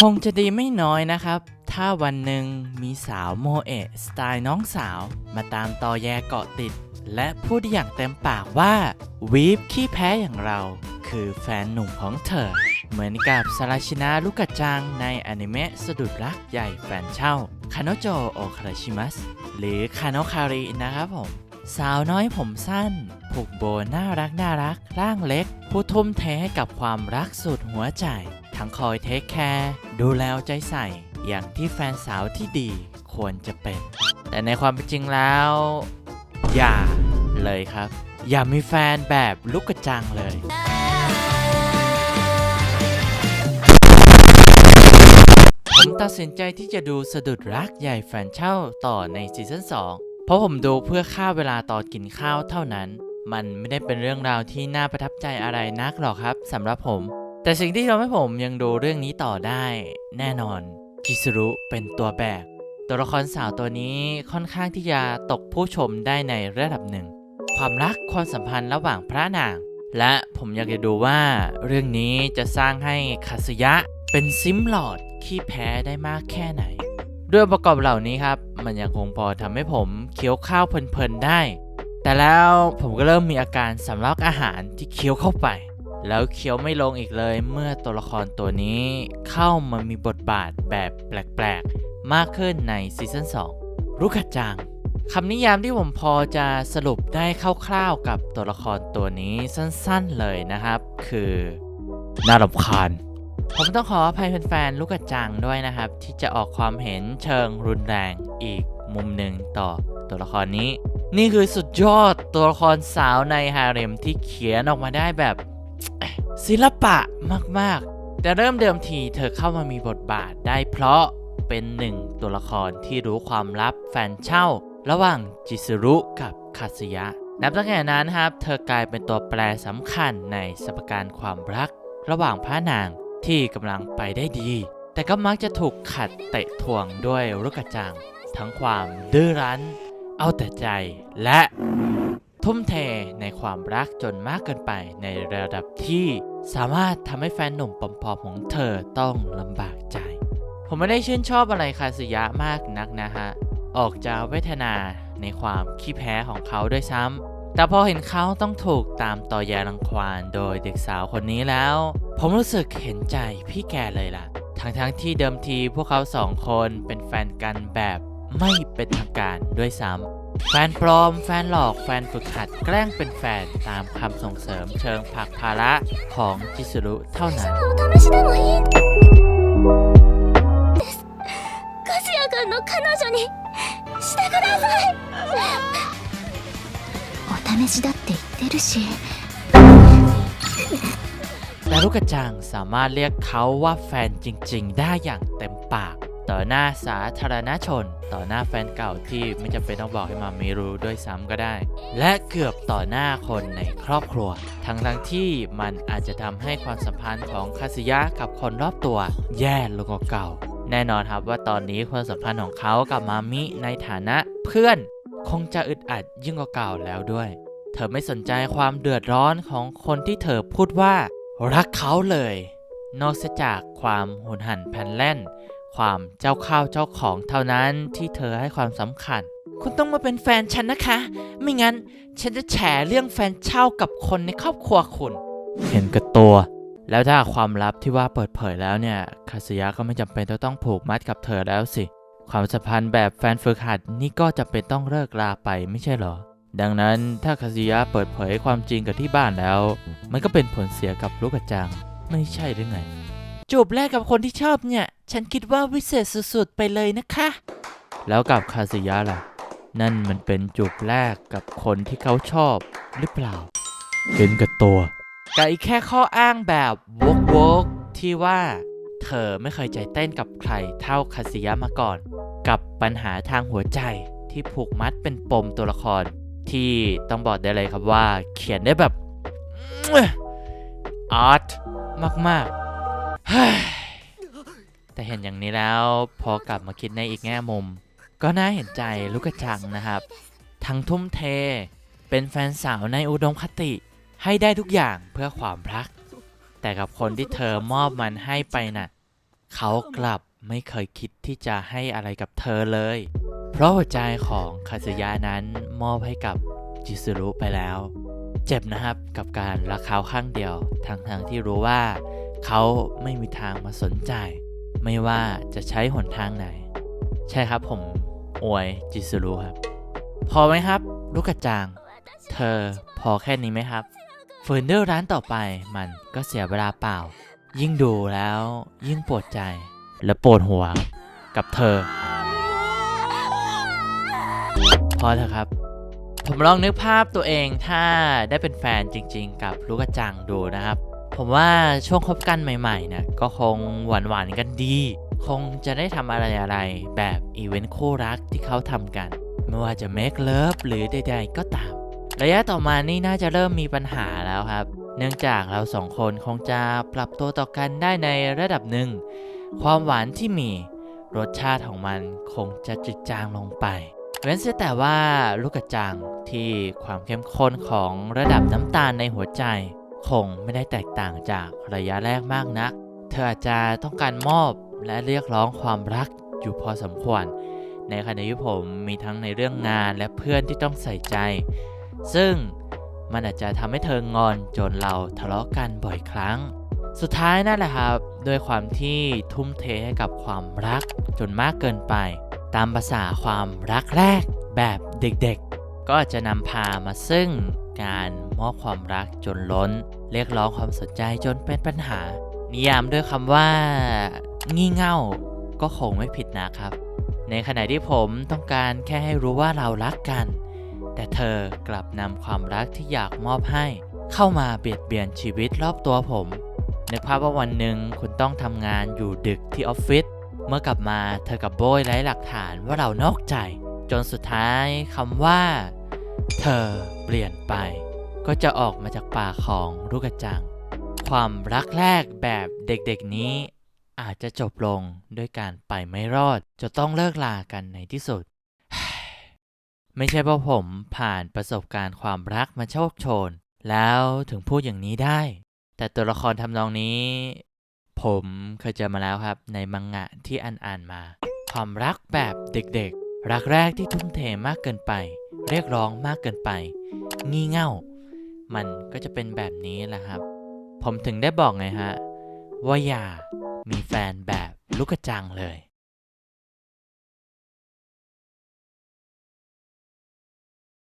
คงจะดีไม่น้อยนะครับ ถ้าวันหนึ่งมีสาวโมเอะสไตล์น้องสาว มาตามตอแยเกาะติด และพูดอย่างเต็มปากว่าวีฟขี้แพ้อย่างเรา คือแฟนหนุ่มของเธอ เหมือนกับซาราชินะลุกะจังในอนิเมะสะดุดรักใหญ่แฟนเช่าคานโจโอคาราชิมัสหรือคานคารินะครับผม สาวน้อยผมสั้น ผูกโบน่ารักน่ารักร่างเล็ก ผู้ทุ่มเทให้กับความรักสุดหัวใจ ทั้งคอยเทคแคร์ดูแลใจใส่ อย่างที่แฟนสาวที่ดีควรจะเป็น แต่ในความเป็นจริงแล้ว อย่าเลยครับ อย่ามีแฟนแบบลูกกระจังเลยผมตัดสินใจที่จะดูสะดุดรักใหญ่แฟนเช่าต่อในซีซั่น2 เพราะผมดูเพื่อฆ่าเวลาตอนกินข้าวเท่านั้น มันไม่ได้เป็นเรื่องราวที่น่าประทับใจอะไรนักหรอกครับสำหรับผม แต่สิ่งที่ทำให้ผมยังดูเรื่องนี้ต่อได้แน่นอนจิสรุเป็นตัวแบก ตัวละครสาวตัวนี้ค่อนข้างที่จะตกผู้ชมได้ในระดับหนึ่ง ความรักความสัมพันธ์ระหว่างพระนาง และผมอยากจะดูว่า เรื่องนี้จะสร้างให้คาสยะเป็นซิมหลอดขี้แพ้ได้มากแค่ไหน ด้วยประกอบเหล่านี้ครับ มันยังคงพอทำให้ผมเคี้ยวข้าวเพลินๆได้ แต่แล้วผมก็เริ่มมีอาการสำลักอาหารที่เคี้ยวเข้าไป แล้วเคี้ยวไม่ลงอีกเลยเมื่อตัวละครตัวนี้เข้ามามีบทบาทแบบแปลกๆ มากขึ้นในซีซั่น2รุกะจังคำนิยามที่ผมพอจะสรุปได้คร่าวๆกับตัวละครตัวนี้สั้นๆเลยนะครับ คือน่ารำคาญผมต้องขออภัยแฟนๆลูกกระจังด้วยนะครับ ที่จะออกความเห็นเชิงรุนแรงอีกมุมหนึ่งต่อตัวละครนี้ นี่คือสุดยอดตัวละครสาวในฮาเร็มที่เขียนออกมาได้แบบ ศิลปะมากๆ แต่เริ่มเดิมทีเธอเข้ามามีบทบาทได้เพราะเป็นหนึ่งตัวละครที่รู้ความลับแฟนเช่า ระหว่างจิสรุกับคาสยะ นับตั้งแต่นั้นครับ เธอกลายเป็นตัวแปรสำคัญในสมการความรัก ระหว่างพระนางที่กำลังไปได้ดี แต่ก็มักจะถูกขัดเตะทวงด้วยรุกกระจัง ทั้งความดื้อรั้น เอาแต่ใจและ ทุ่มเทในความรักจนมากเกินไปในระดับที่สามารถทำให้แฟนหนุ่มปอมๆของเธอต้องลำบากใจ ผมไม่ได้ชื่นชอบอะไรคาสยะมากนักนะฮะ ออกจะเวทนาในความขี้แพ้ของเขาด้วยซ้ำ แต่พอเห็นเขาต้องถูกตามต่อแยรังควานโดยเด็กสาวคนนี้แล้ว ผมรู้สึกเห็นใจพี่แกเลยล่ะ ทั้งๆทที่เดิมทีพวกเขาสองคนเป็นแฟนกันแบบไม่เป็นทางการด้วยซ้ำ แฟนปลอม แฟนหลอก แฟนฝึกหัดแกล้งเป็นแฟนตามคำส่งเสริมเชิงผลักภาระของจิสุรุเท่านั้น お試しでもいいです和也君の彼女にしてくださいお試しだって言ってるし แต่ลูกกระจังสามารถเรียกเขาว่าแฟนจริง ๆ ได้อย่างเต็มปาก ต่อหน้าสาธารณชน ต่อหน้าแฟนเก่าที่ไม่จำเป็นต้องบอกให้มามีรู้ด้วยซ้ำก็ได้ และเกือบต่อหน้าคนในครอบครัว ทั้งทั้งๆที่มันอาจจะทำให้ความสัมพันธ์ของคาสิยะกับคนรอบตัว แย่ลงกว่าเก่า แน่นอนครับว่าตอนนี้ความสัมพันธ์ของเขากับมามิในฐานะเพื่อน คงจะอึดอัดยิ่งกว่าเก่าแล้วด้วย เธอไม่สนใจความเดือดร้อนของคนที่เธอพูดว่า รักเขาเลย นอกจากความหุนหันแผ่นแล่น ความเจ้าข้าวเจ้าของเท่านั้นที่เธอให้ความสำคัญ คุณต้องมาเป็นแฟนฉันนะคะ ไม่งั้นฉันจะแฉเรื่องแฟนเช่ากับคนในครอบครัวคุณ เห็นกับตัว แล้วถ้าความลับที่ว่าเปิดเผยแล้วเนี่ยคาสยะก็ไม่จำเป็นต้องต้องผูกมัดกับเธอแล้วสิ ความสัมพันธ์แบบแฟนฝึกหัดนี่ก็จำเป็นต้องเลิกลาไปไม่ใช่เหรอ ดังนั้นถ้าคาซิยะเปิดเผยความจริงกับที่บ้านแล้ว มันก็เป็นผลเสียกับลูกกระจัง ไม่ใช่หรือไงจูบแรกกับคนที่ชอบเนี่ย ฉันคิดว่าวิเศษสุดๆ ไปเลยนะคะ แล้วกับคาซิยะล่ะ นั่นมันเป็นจูบแรกกับคนที่เขาชอบหรือเปล่า เห็นกับตัวกับอีกแค่ข้ออ้างแบบวกวกๆที่ว่า เธอไม่เคยใจเต้นกับใครเท่าคาซิยะมาก่อน กับปัญหาทางหัวใจที่ผูกมัดเป็นปมตัวละคร ที่ต้องบอกได้เลยครับว่า เขียนได้แบบอาร์ตมากๆเฮ้ย แต่เห็นอย่างนี้แล้วพอกลับมาคิดในอีกแง่มุม ก็น่าเห็นใจลูกกระจังนะครับ ทั้งทุ่มเท เป็นแฟนสาวในอุดมคติ ให้ได้ทุกอย่างเพื่อความรัก แต่กับคนที่เธอมอบมันให้ไปน่ะเขากลับไม่เคยคิดที่จะให้อะไรกับเธอเลย เพราะหัวใจของคาซึยะนั้นมอบให้กับจิซุรุไปแล้ว เจ็บนะครับกับการรักเขาข้างเดียวทั้งๆที่รู้ว่า เขาไม่มีทางมาสนใจ ไม่ว่าจะใช้หนทางไหน ใช่ครับผมอวยจิซุรุครับ พอไหมครับ ลูกกระจาง เธอพอแค่นี้ไหมครับเฟอร์นเจอร์ร้านต่อไปมันก็เสียเวลาเปล่า ยิ่งดูแล้วยิ่งปวดใจและปวดหัวกับเธอ พอเถอะครับ ผมลองนึกภาพตัวเองถ้าได้เป็นแฟนจริง ๆ กับลูกกระจังดูนะครับ ผมว่าช่วงคบกันใหม่ๆเนี่ยก็คงหวานๆกันดี คงจะได้ทำอะไรๆแบบอีเวนต์คู่รักที่เขาทำกัน ไม่ว่าจะเมคเลิฟหรือใดๆก็ตาม ระยะต่อมานี่น่าจะเริ่มมีปัญหาแล้วครับ เนื่องจากเราสองคนคงจะปรับตัวต่อกันได้ในระดับหนึ่ง ความหวานที่มีรสชาติของมันคงจะจืดจางลงไป เว้นเสียแต่ว่าลูกกระจังที่ความเข้มข้นของระดับน้ำตาลในหัวใจ คงไม่ได้แตกต่างจากระยะแรกมากนัก เธออาจจะต้องการมอบและเรียกร้องความรักอยู่พอสมควร ในขณะที่ผมมีทั้งในเรื่องงานและเพื่อนที่ต้องใส่ใจ ซึ่งมันอาจจะทำให้เธองอนจนเราทะเลาะกันบ่อยครั้ง สุดท้ายนั่นแหละครับด้วยความที่ทุ่มเทให้กับความรักจนมากเกินไป ตามภาษาความรักแรกแบบเด็กๆ ก็อาจจะนำพามาซึ่ง การมอบความรักจนล้น เรียกร้องความสนใจจนเป็นปัญหา นิยามด้วยคำว่า งี่เง่าก็คงไม่ผิดนะครับ ในขณะที่ผมต้องการแค่ให้รู้ว่าเรารักกัน แต่เธอกลับนำความรักที่อยากมอบให้ เข้ามาเบียดเบียนชีวิตรอบตัวผมนึกภาพว่าวันหนึ่งคุณต้องทำงานอยู่ดึกที่ออฟฟิศเมื่อกลับมาเธอกับโบยไร้หลักฐานว่าเรานอกใจ จนสุดท้ายคำว่า เธอเปลี่ยนไป ก็จะออกมาจากปากของลูกกระจัง ความรักแรกแบบเด็กๆนี้ อาจจะจบลงด้วยการไปไม่รอดจะต้องเลิกลากันในที่สุด ไม่ใช่เพราะผมผ่านประสบการณ์ความรักมาโชคโชน แล้วถึงพูดอย่างนี้ได้ แต่ตัวละครทำนองนี้ ผมเคยเจอมาแล้วครับ ในมังงะที่อ่านอ่านๆมา ความรักแบบเด็กๆ รักแรกที่ทุ่มเทมากเกินไป เรียกร้องมากเกินไป งี่เง่า มันก็จะเป็นแบบนี้แหละครับ ผมถึงได้บอกไงฮะ ว่าอย่ามีแฟนแบบลูกกระจังเลย